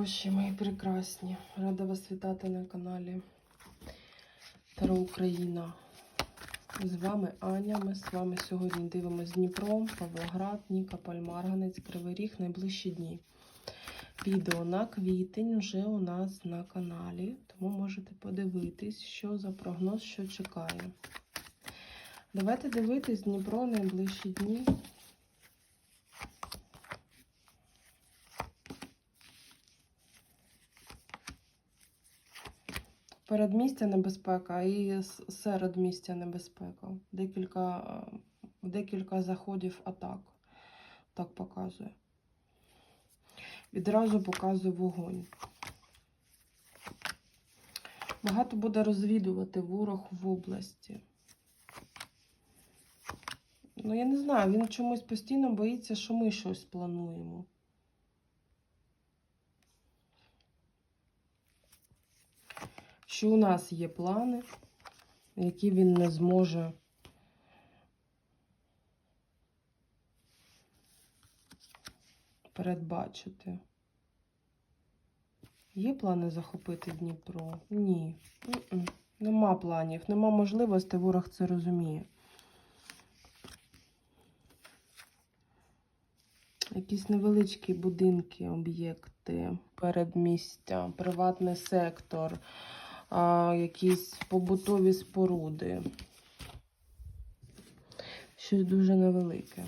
хороші, мої прекрасні. Рада вас вітати на каналі Таро Україна. З вами Аня. Ми з вами сьогодні дивимося Дніпро, Павлоград, Нікополь, Марганець, Кривий Ріг найближчі дні. Відео на квітень вже у нас на каналі, тому можете подивитись, що за прогноз, що чекає. Давайте дивитись Дніпро найближчі дні. Передмістя небезпека і середмістя небезпека. Декілька, декілька заходів атак. Так показує. Відразу показує вогонь. Багато буде розвідувати ворог в області. Ну, я не знаю, він чомусь постійно боїться, що ми щось плануємо. Що у нас є плани, які він не зможе передбачити. Є плани захопити Дніпро? Ні. Нема планів, нема можливості, ворог це розуміє. Якісь невеличкі будинки, об'єкти, передмістя, приватний сектор а, якісь побутові споруди. Щось дуже невелике.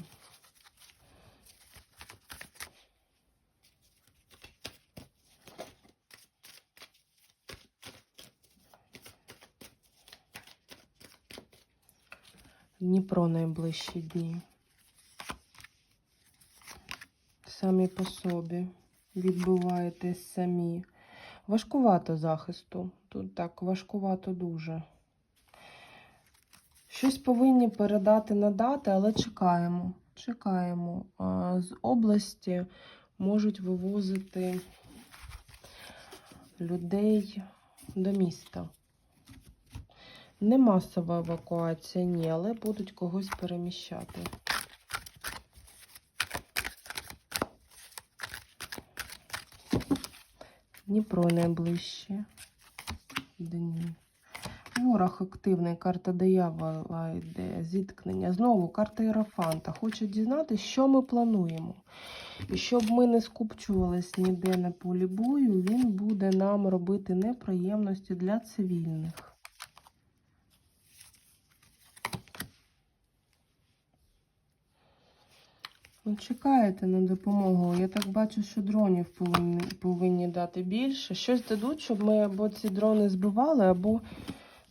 Дніпро найближчі дні. Самі по собі. Відбуваєтесь самі. Важкувато захисту. Тут так важкувато дуже. Щось повинні передати, надати, але чекаємо. Чекаємо. З області можуть вивозити людей до міста. Не масова евакуація, ні, але будуть когось переміщати. Дніпро найближче дні. Ворог активний, карта диявола йде, зіткнення. Знову карта Єрофанта. Хоче дізнатися, що ми плануємо. І щоб ми не скупчувались ніде на полі бою, він буде нам робити неприємності для цивільних. Ну, чекаєте на допомогу. Я так бачу, що дронів повинні, повинні дати більше. Щось дадуть, щоб ми або ці дрони збивали, або,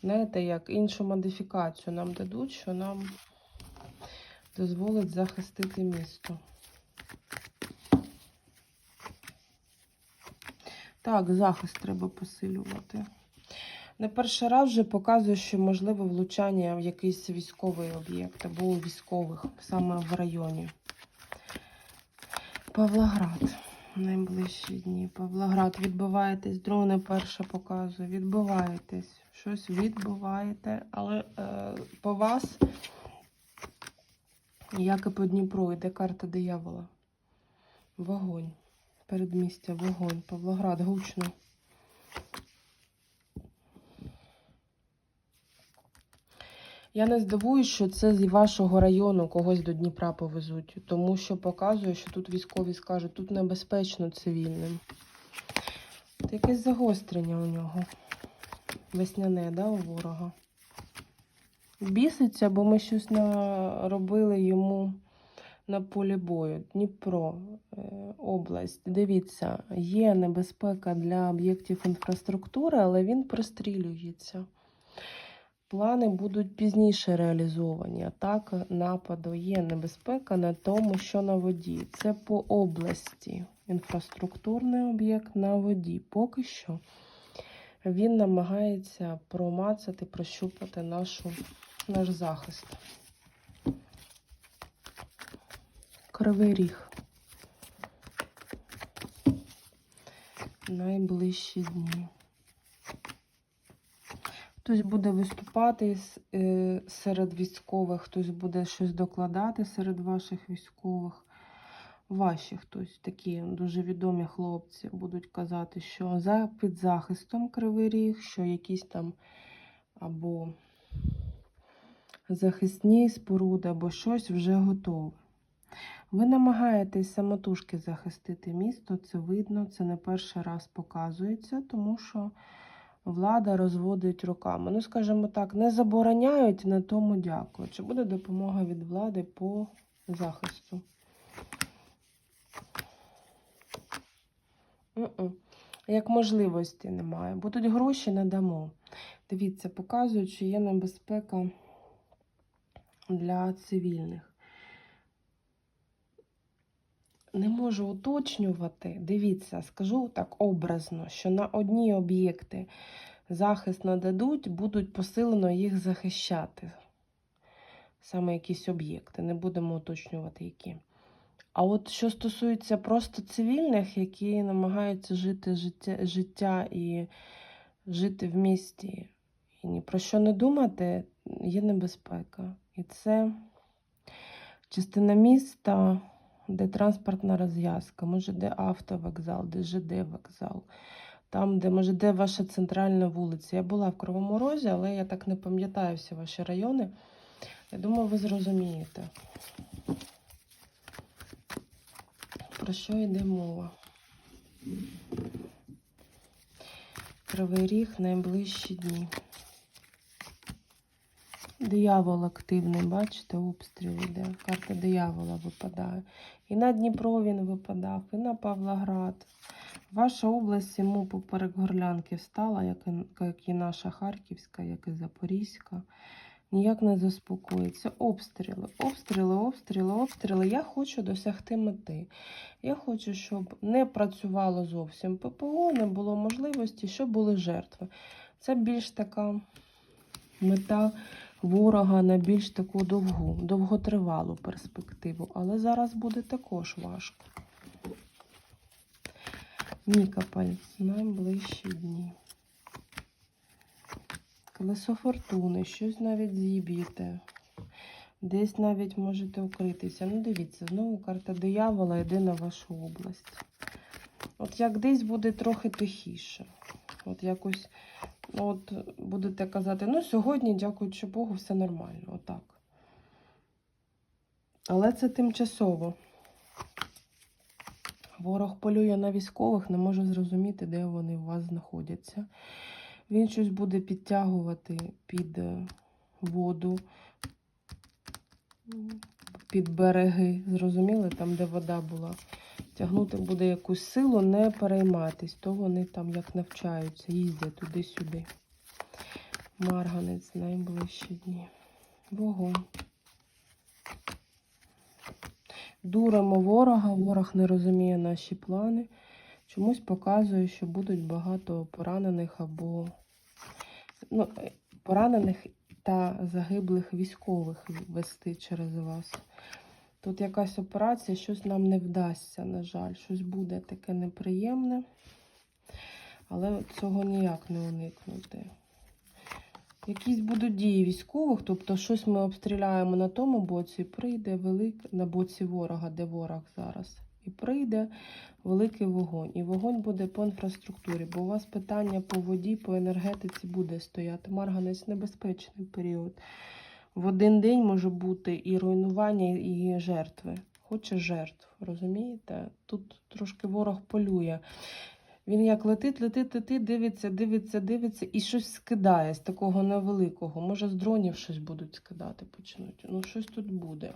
знаєте, як іншу модифікацію нам дадуть, що нам дозволить захистити місто. Так, захист треба посилювати. Не перший раз вже показує, що можливе влучання в якийсь військовий об'єкт або у військових саме в районі. Павлоград. Найближчі дні. Павлоград. Відбиваєтесь. Дрони перше показує. Відбиваєтесь. Щось відбуваєте. Але е, по вас, як і по Дніпру, йде карта диявола. Вогонь. Передмістя, вогонь. Павлоград, гучно. Я не здивуюсь, що це з вашого району когось до Дніпра повезуть, тому що показує, що тут військові скажуть, тут небезпечно цивільним. Це якесь загострення у нього. Весняне, да, у ворога. Біситься, бо ми щось наробили йому на полі бою. Дніпро, е, область. Дивіться, є небезпека для об'єктів інфраструктури, але він пристрілюється. Плани будуть пізніше реалізовані. Атака нападу є небезпека на тому, що на воді. Це по області. Інфраструктурний об'єкт на воді. Поки що він намагається промацати, прощупати нашу, наш захист. Кривий ріг. Найближчі дні. Хтось буде виступати е, серед військових, хтось буде щось докладати серед ваших військових. ваші хтось, такі дуже відомі хлопці, будуть казати, що за під захистом кривий ріг, що якісь там або захисні споруди, або щось вже готове. Ви намагаєтесь самотужки захистити місто, це видно, це не перший раз показується, тому що влада розводить руками. Ну, скажімо так, не забороняють, на тому дякую. Чи буде допомога від влади по захисту? Як можливості немає. Будуть гроші надамо. Дивіться, показують, що є небезпека для цивільних. Не можу уточнювати. Дивіться, скажу так образно, що на одні об'єкти захист нададуть, будуть посилено їх захищати. Саме якісь об'єкти, не будемо уточнювати які. А от що стосується просто цивільних, які намагаються жити життя, життя і жити в місті, і ні про що не думати, є небезпека. І це частина міста, де транспортна розв'язка, може, де автовокзал, де ЖД вокзал, там, де може, де ваша центральна вулиця. Я була в Кривому Розі, але я так не пам'ятаю всі ваші райони. Я думаю, ви зрозумієте. Про що йде мова? Кривий ріг найближчі дні. Диявол активний, бачите, обстріл іде. Карта диявола випадає. І на Дніпро він випадав, і на Павлоград. Ваша область йому поперек горлянки встала, як і, як і наша Харківська, як і Запорізька. Ніяк не заспокоїться. Обстріли, обстріли, обстріли, обстріли. Я хочу досягти мети. Я хочу, щоб не працювало зовсім ППО, не було можливості, щоб були жертви. Це більш така мета ворога на більш таку довгу, довготривалу перспективу. Але зараз буде також важко. Нікопаль, найближчі дні. Колесо фортуни, щось навіть зіб'єте. Десь навіть можете укритися. Ну, дивіться, знову карта диявола йде на вашу область. От як десь буде трохи тихіше. От якось от будете казати, ну сьогодні, дякуючи Богу, все нормально. Отак. Але це тимчасово. Ворог полює на військових, не може зрозуміти, де вони у вас знаходяться. Він щось буде підтягувати під е, воду, під береги. Зрозуміли, там, де вода була. Тягнути буде якусь силу, не перейматись, то вони там як навчаються, їздять туди-сюди. Марганець найближчі дні. Вогонь. Дуримо ворога, ворог не розуміє наші плани. Чомусь показує, що будуть багато поранених або ну, поранених та загиблих військових вести через вас. Тут якась операція, щось нам не вдасться, на жаль, щось буде таке неприємне, але цього ніяк не уникнути. Якісь будуть дії військових, тобто щось ми обстріляємо на тому боці, прийде велик на боці ворога, де ворог зараз. І прийде великий вогонь. І вогонь буде по інфраструктурі, бо у вас питання по воді, по енергетиці буде стояти. Марганець небезпечний період. В один день може бути і руйнування, і жертви. Хоче жертв, розумієте? Тут трошки ворог полює. Він як летить, летить, летить, дивиться, дивиться, дивиться і щось скидає з такого невеликого. Може, з дронів щось будуть скидати почнуть. Ну, щось тут буде.